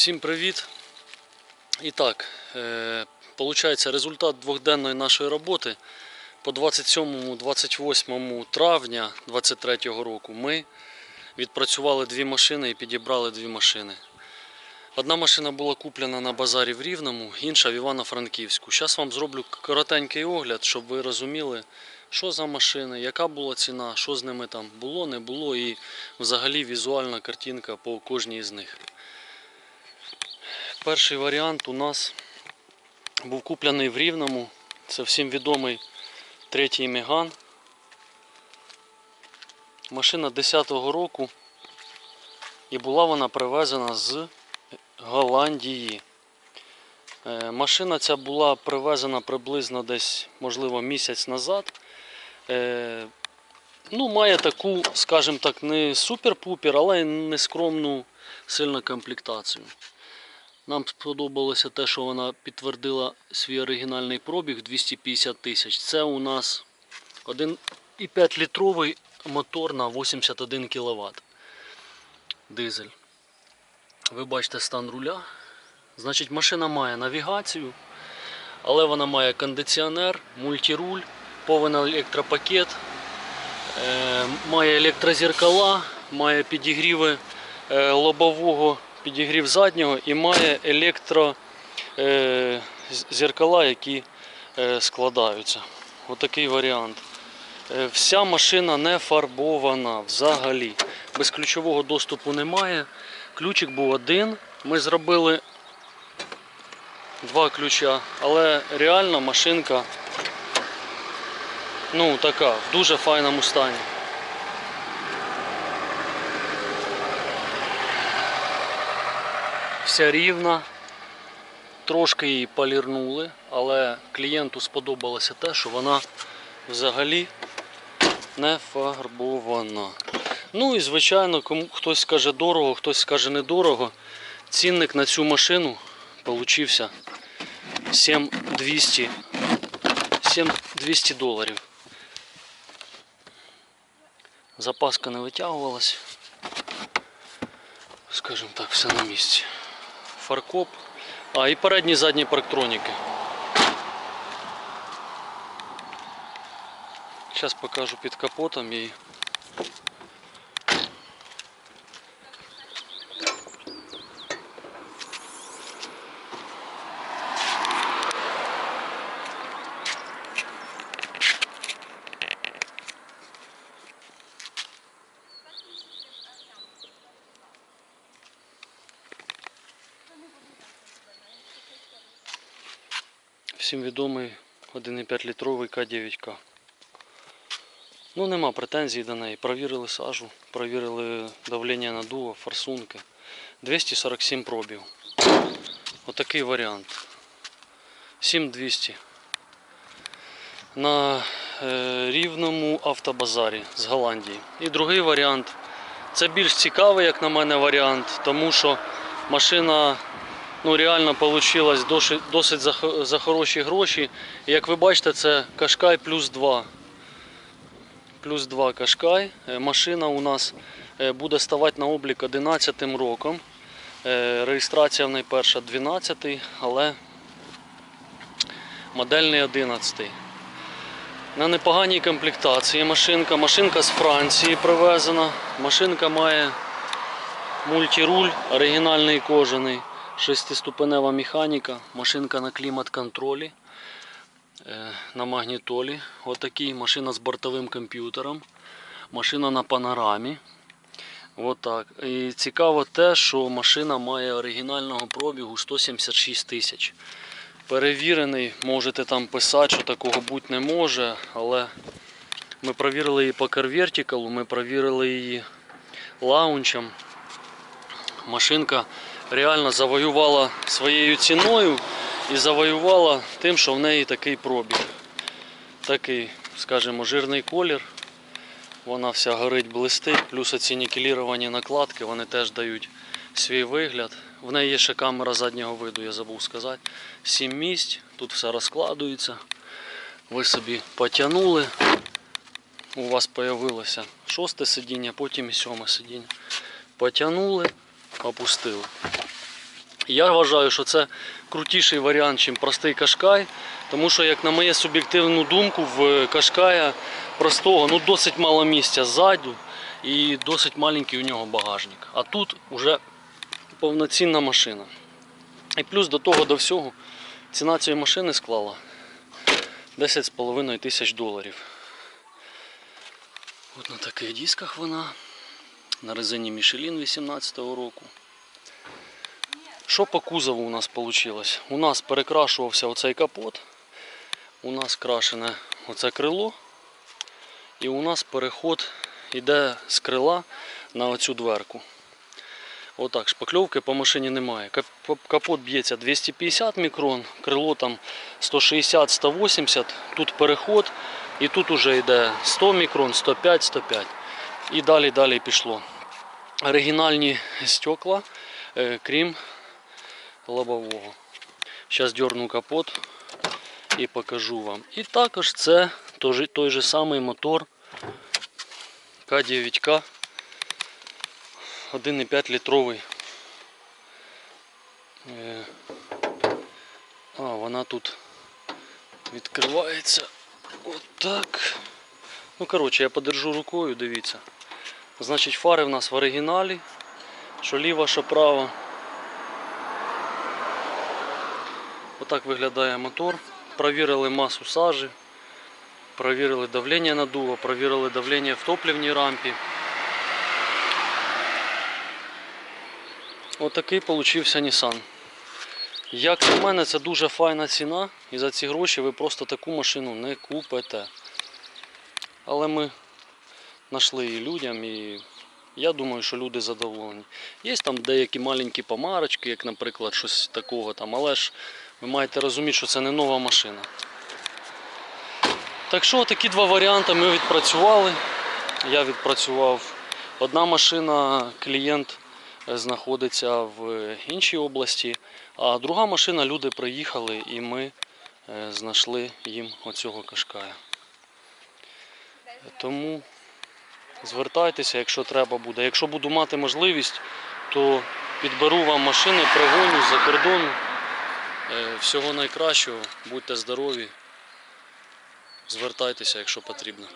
Всім привіт! І так, е, результат двохденної нашої роботи. По 27-28 травня 2023 року ми відпрацювали дві машини і підібрали дві машини. Одна машина була куплена на базарі в Рівному, інша в Івано-Франківську. Зараз вам зроблю коротенький огляд, щоб ви розуміли, що за машини, яка була ціна, що з ними там було, не було, і взагалі візуальна картинка по кожній з них. Перший варіант у нас був куплений в Рівному. Це всім відомий третій Меган. Машина 10-го року і була вона привезена з Голландії. Е, Машина ця була привезена приблизно десь, можливо, місяць назад. Е, Ну, має таку, скажімо так, не супер-пупер, але не скромну сильну комплектацію. Нам сподобалося те, що вона підтвердила свій оригінальний пробіг 250 тисяч. Це у нас 1,5 літровий мотор на 81 кВт. Дизель. Ви бачите стан руля. Значить, машина має навігацію, але вона має кондиціонер, мультируль, повний електропакет, е, має електрозеркала, має підігріви е, лобового, підігрів заднього і має електро е, які е, складаються. Отакий варіант. Е, Вся машина не фарбована взагалі. Без ключового доступу немає. Ключик був один. Ми зробили два ключа, але реально машинка ну така, в дуже файному стані. Вся рівна. Трошки її полірнули, але клієнту сподобалося те, що вона взагалі не фарбована. Ну і звичайно, кому хтось скаже дорого, хтось скаже недорого. Цінник на цю машину получився 7200 7200 доларів. Запаска не витягувалась. Скажімо так, все на місці. Фаркоп. А, і передні і задні парктроніки. Зараз покажу під капотом і всім відомий 1,5 літровий К9К. Ну, нема претензій до неї. Провірили сажу, провірили давлення наддува, форсунки. 247 пробів. Отакий варіант. 7200. На е, рівному автобазарі з Голландії. І другий варіант. Це більш цікавий, як на мене, варіант, тому що машина ну, реально вийшло досить, за, хороші гроші. Як ви бачите, це Кашкай плюс 2. Плюс 2 Кашкай. Е, Машина у нас е, буде ставати на облік 11 роком. Е, Реєстрація в неї перша 12, але модельний 11. На непоганій комплектації машинка. Машинка з Франції привезена. Машинка має мультируль, оригінальний кожаний, шестиступенева механіка, машинка на клімат-контролі, е, на магнітолі. Отакий машина з бортовим комп'ютером, машина на панорамі. Отак. І цікаво те, що машина має оригінального пробігу 176 тисяч. Перевірений, можете там писати, що такого бути не може, але ми провірили її по CarVertical, ми провірили її лаунчем. Машинка реально завоювала своєю ціною і завоювала тим, що в неї такий пробіг. Такий, скажімо, жирний колір. Вона вся горить, блистить, плюс оці нікеліровані накладки, вони теж дають свій вигляд. В неї є ще камера заднього виду, я забув сказати. Сім місць, тут все розкладується. Ви собі потягнули. У вас з'явилося шосте сидіння, потім і сьоме сидіння. Потягнули, опустили. Я вважаю, що це крутіший варіант, ніж простий кашкай. Тому що, як на моє суб'єктивну думку, в кашкая простого ну, досить мало місця ззаду і досить маленький у нього багажник. А тут вже повноцінна машина. І плюс до того до всього ціна цієї машини склала 10,5 тисяч доларів. От на таких дисках вона. На резині Michelin 18 року. Що по кузову у нас вийшло? У нас перекрашувався оцей капот, у нас крашене оце крило, і у нас переход йде з крила на оцю дверку. Отак, шпакльовки по машині немає. Капот б'ється 250 мікрон, крило там 160-180, тут переход, і тут уже йде 100 мікрон, 105, 105. І далі далі пішло. Оригінальні стекла, е, крім лобового. Зараз дерну капот і покажу вам. І також це той, же- самий мотор К9К 1,5 літровий. Е, А, вона тут відкривається отак. Ну, коротше, я подержу рукою, дивіться. Значить, фари в нас в оригіналі. Що ліва, що права. Отак виглядає мотор. Провірили масу сажі, провірили давлення надува, провірили давлення в топливній рампі. Отакий получився Nissan. Як на мене, це дуже файна ціна, і за ці гроші ви просто таку машину не купите. Але ми знайшли її людям і я думаю, що люди задоволені. Є там деякі маленькі помарочки, як, наприклад, щось такого там, але ж ви маєте розуміти, що це не нова машина. Так що такі два варіанти ми відпрацювали. Я відпрацював. Одна машина, клієнт е, знаходиться в іншій області, а друга машина люди приїхали і ми е, знайшли їм оцього кашкая. Тому звертайтеся, якщо треба буде. Якщо буду мати можливість, то підберу вам машини, пригоню з-за кордону. Е, Всього найкращого, будьте здорові. Звертайтеся, якщо потрібно.